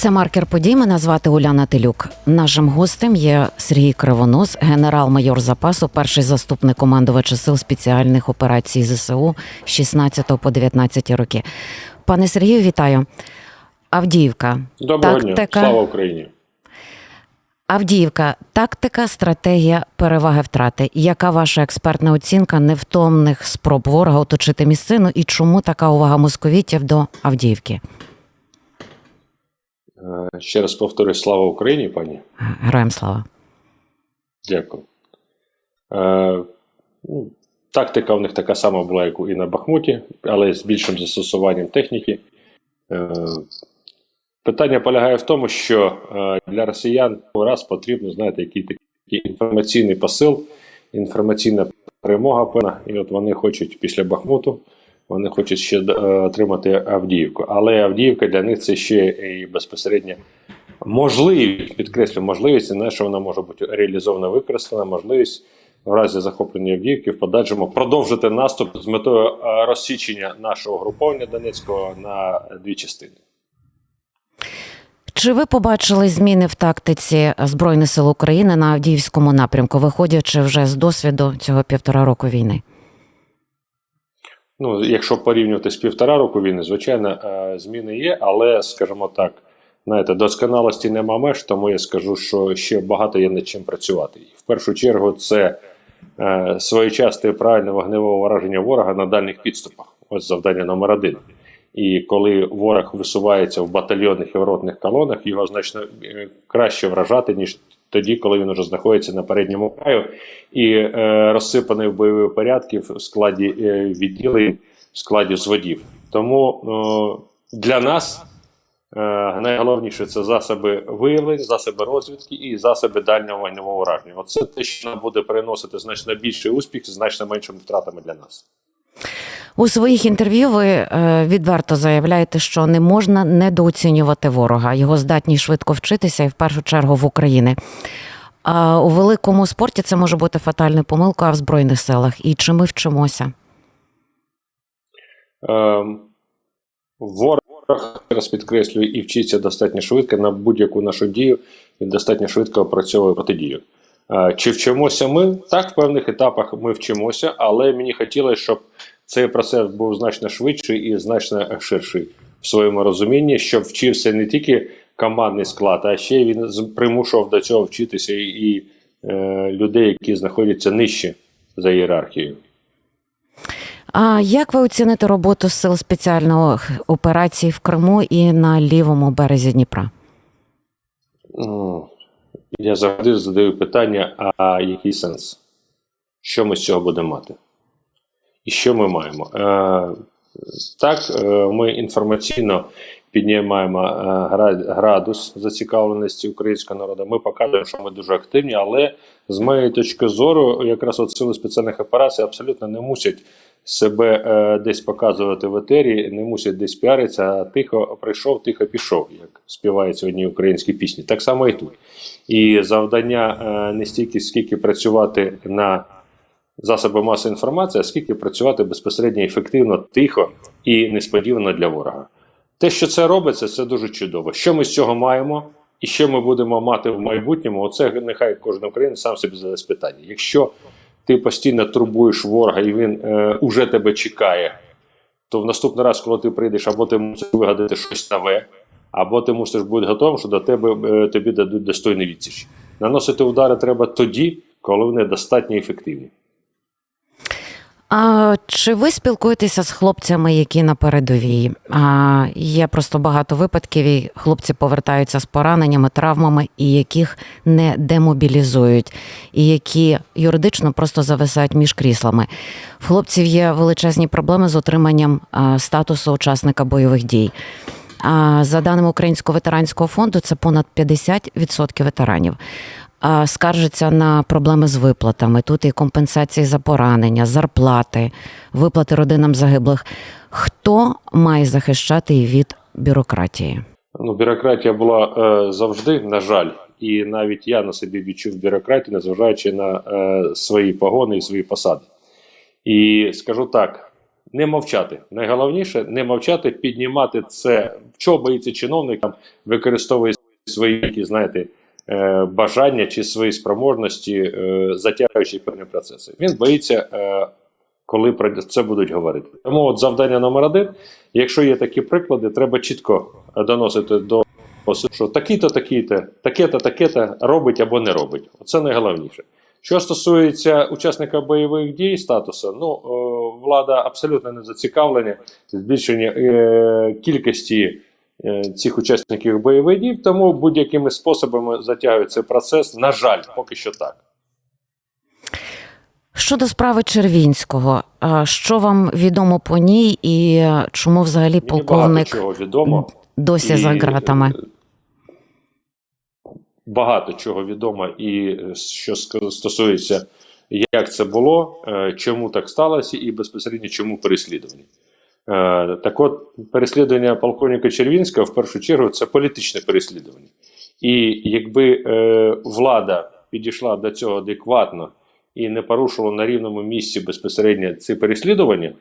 Це маркер подій. Мене звати Уляна Телюк. Нашим гостем є Сергій Кривонос, генерал-майор запасу, перший заступник командувача сил спеціальних операцій ЗСУ з 16 по 19 роки. Пане Сергію, вітаю. Авдіївка. Доброго дня, слава Україні. Авдіївка, тактика, стратегія, переваги втрати. Яка ваша експертна оцінка невтомних спроб ворога оточити місцину і чому така увага московітів до Авдіївки? Е, Ще раз повторюю, слава Україні, пані. Героям слава. Дякую. Е, ну, тактика в них така сама була, як і на Бахмуті, але з більшим застосуванням техніки. Е, питання полягає в тому, що для росіян раз потрібно, знаєте, який такий інформаційний посил, інформаційна перемога. І от вони хочуть після Бахмуту, вони хочуть ще е, отримати Авдіївку. Але Авдіївка для них це ще і безпосередньо можливість, підкреслю, можливість, не що вона може бути реалізована, використана, можливість в разі захоплення Авдіївки в подальшому продовжити наступ з метою е, розсічення нашого груповання Донецького на дві частини. Чи ви побачили зміни в тактиці Збройних сил України на Авдіївському напрямку, виходячи вже з досвіду цього півтора року війни? Ну, якщо порівнювати з півтора року війни, звичайно, е, зміни є, але, скажімо так, знаєте, досконалості нема меж, тому я скажу, що ще багато є над чим працювати. І в першу чергу це е, своєчасне правильне вогневе враження ворога на дальніх підступах. Ось завдання номер один. І коли ворог висувається в батальйонних і ротних колонах, його значно е, краще вражати, ніж тоді, коли він уже знаходиться на передньому краю і е, розсипаний в бойові порядки в складі е, відділень, в складі зводів. Тому е, для нас е, найголовніше це засоби виявлень, засоби розвідки і засоби дальнього вогневого враження. Оце те, що нам буде приносити значно більший успіх з значно меншими втратами для нас. У своїх інтерв'ю ви е, відверто заявляєте, що не можна недооцінювати ворога, його здатність швидко вчитися і в першу чергу в Україні. А у великому спорті це може бути фатальною помилкою, а в Збройних силах. І чи ми вчимося? Ем, ворог, раз підкреслюю, і вчиться достатньо швидко на будь-яку нашу дію і достатньо швидко опрацьовує протидію. Е, Чи вчимося ми? Так, в певних етапах ми вчимося, але мені хотілося, щоб цей процес був значно швидший і значно ширший в своєму розумінні, щоб вчився не тільки командний склад, а ще він примушував до цього вчитися і, і е, людей, які знаходяться нижче за ієрархією. А як ви оціните роботу сил спеціальної операції в Криму і на лівому березі Дніпра? Я завжди задаю питання: а який сенс? Що ми з цього будемо мати? І що ми маємо? Е, так, е, ми інформаційно піднімаємо е, градус зацікавленості українського народу. Ми показуємо, що ми дуже активні, але з моєї точки зору, якраз от сили спеціальних операцій абсолютно не мусять себе десь показувати в етері, не мусять десь піаритися, а тихо прийшов, тихо пішов, як співається в одній українській пісні. Так само і тут. І завдання не стільки скільки працювати на засоби масової інформації, а скільки працювати безпосередньо ефективно, тихо і несподівано для ворога. Те, що це робиться, це дуже чудово. Що ми з цього маємо, і що ми будемо мати в майбутньому, оце нехай кожен українець сам собі задасть питання. Якщо ти постійно турбуєш ворога і він е, уже тебе чекає, то в наступний раз, коли ти прийдеш, або ти мусиш вигадати щось нове, або ти мусиш бути готовим, що до тебе е, тобі дадуть достойний відсіч. Наносити удари треба тоді, коли вони достатньо ефективні. А чи ви спілкуєтеся з хлопцями, які на передовій? А, є просто багато випадків, і хлопці повертаються з пораненнями, травмами, і яких не демобілізують, і які юридично просто зависають між кріслами. В хлопців є величезні проблеми з отриманням статусу учасника бойових дій. А за даними Українського ветеранського фонду, це понад 50% ветеранів. А, Скаржаться на проблеми з виплатами. Тут і компенсації за поранення, зарплати, виплати родинам загиблих. Хто має захищати від бюрократії? Ну, бюрократія була е, завжди, на жаль, і навіть я на собі відчув бюрократію, незважаючи на е, свої погони і свої посади. І скажу так: не мовчати. Найголовніше не мовчати, піднімати це, чого боїться чиновник, використовує свої, які, знаєте, бажання чи свої спроможності, е, затягуючи певні процеси. Він боїться, е, коли про це будуть говорити. Тому от завдання номер один, якщо є такі приклади, треба чітко доносити до що такий-то, такий-то, таке-то, таке-то робить або не робить. Це найголовніше. Що стосується учасника бойових дій статусу, ну е, влада абсолютно не зацікавлена е, кількості е, цих учасників бойових дій, тому будь-якими способами затягують цей процес. На жаль, поки що так. Щодо справи Червінського, що вам відомо по ній, і чому взагалі Мені полковник чого відомо. досі І, за ґратами? е, Багато чого відомо, і е, що стосується, як це було, е, чому так сталося, і безпосередньо чому переслідування. Е, Так от, переслідування полковника Червінського в першу чергу це політичне переслідування. І якби е, влада підійшла до цього адекватно і не порушила на рівному місці безпосередньо ці переслідування,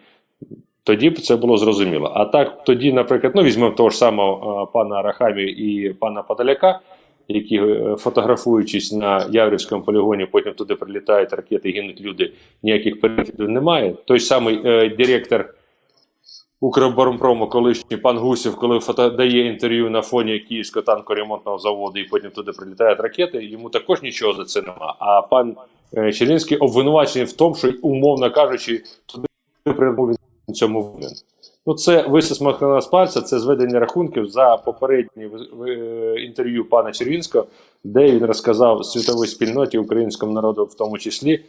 тоді б це було зрозуміло. А так, тоді, наприклад, ну візьмемо того ж самого е, пана Арахамі і пана Подоляка, які фотографуючись на Яврівському полігоні, потім туди прилітають ракети, гинуть люди, ніяких переслідувань немає. Той самий е, директор Укроборонпрому, колишній пан Гусів, коли фото дає інтерв'ю на фоні Київського танкоремонтного заводу, і потім туди прилітають ракети, йому також нічого за це нема. А пан е, обвинувачений в тому, що, умовно кажучи, туди прибув він цьому винен. Ну, це висосмахнена з пальця, це зведення рахунків за попереднє ви- інтерв'ю пана Червінського, де він розказав світовій спільноті, українському народу, в тому числі, е,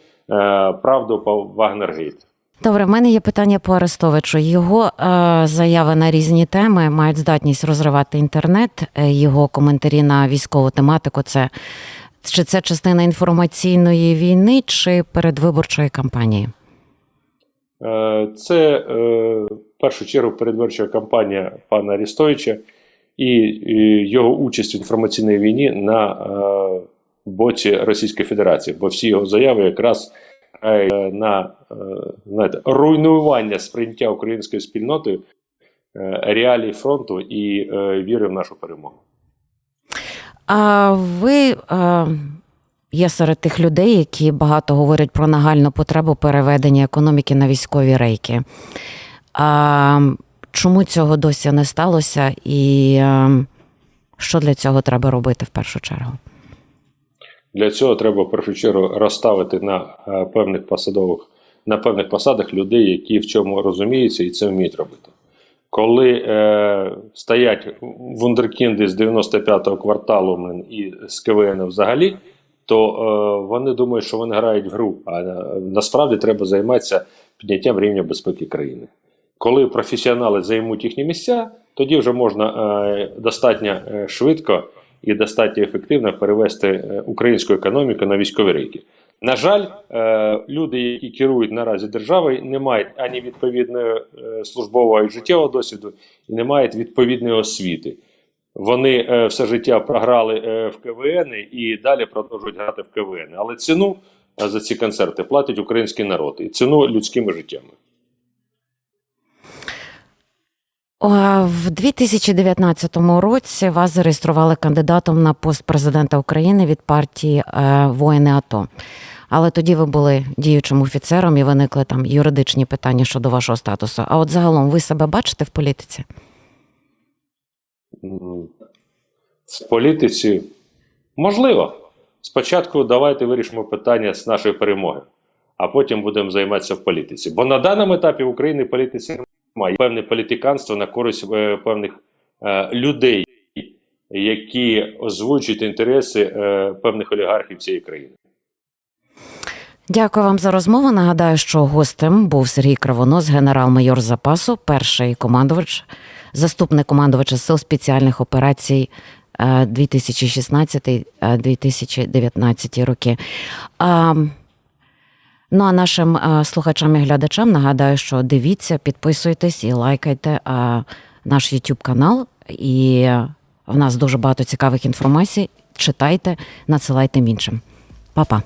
правду по Вагнергейт. Добре, в мене є питання по Арестовичу. Його е, заяви на різні теми мають здатність розривати інтернет. Е, Його коментарі на військову тематику. Це чи це частина інформаційної війни, чи передвиборчої кампанії? Е, Це е, в першу чергу передвиборча кампанія пана Арістовича і, його участь в інформаційній війні на е, боці Російської Федерації, бо всі його заяви якраз на е, знаєте, руйнування сприйняття українською спільнотою е, реалій фронту і е, віри в нашу перемогу. А ви е, є серед тих людей, які багато говорять про нагальну потребу переведення економіки на військові рейки. А, чому цього досі не сталося, і е, що для цього треба робити в першу чергу? Для цього треба в першу чергу розставити на е, певних посадових на певних посадах людей, які в цьому розуміються і це вміють робити. Коли е, стоять вундеркінди з 95-го кварталу і з КВН взагалі, то е, вони думають, що вони грають в гру. А е, насправді треба займатися підняттям рівня безпеки країни. Коли професіонали займуть їхні місця, тоді вже можна е, достатньо е, швидко і достатньо ефективно перевести е, українську економіку на військові рейки. На жаль, е, люди, які керують наразі державою, не мають ані відповідного е, службового і життєвого досвіду, і не мають відповідної освіти. Вони все життя програли в КВН і далі продовжують грати в КВН. Але ціну за ці концерти платить український народ і ціну людськими життями. В 2019 році вас зареєстрували кандидатом на пост президента України від партії е, Воїни АТО. Але тоді ви були діючим офіцером і виникли там юридичні питання щодо вашого статусу. А от загалом ви себе бачите в політиці? В політиці можливо. Спочатку давайте вирішимо питання з нашої перемоги, а потім будемо займатися в політиці. Бо на даному етапі в Україні політиці немає. Є Певне політиканство на користь е, певних е, людей, які озвучують інтереси е, певних олігархів цієї країни. Дякую вам за розмову. Нагадаю, що гостем був Сергій Кривонос, генерал-майор запасу, перший командувач, заступник командувача сил спеціальних операцій е, 2016-2019 роки. Ну а нашим е, слухачам і глядачам нагадаю, що дивіться, підписуйтесь і лайкайте наш YouTube канал. І в нас дуже багато цікавих інформацій. Читайте, надсилайте іншим. Па-па.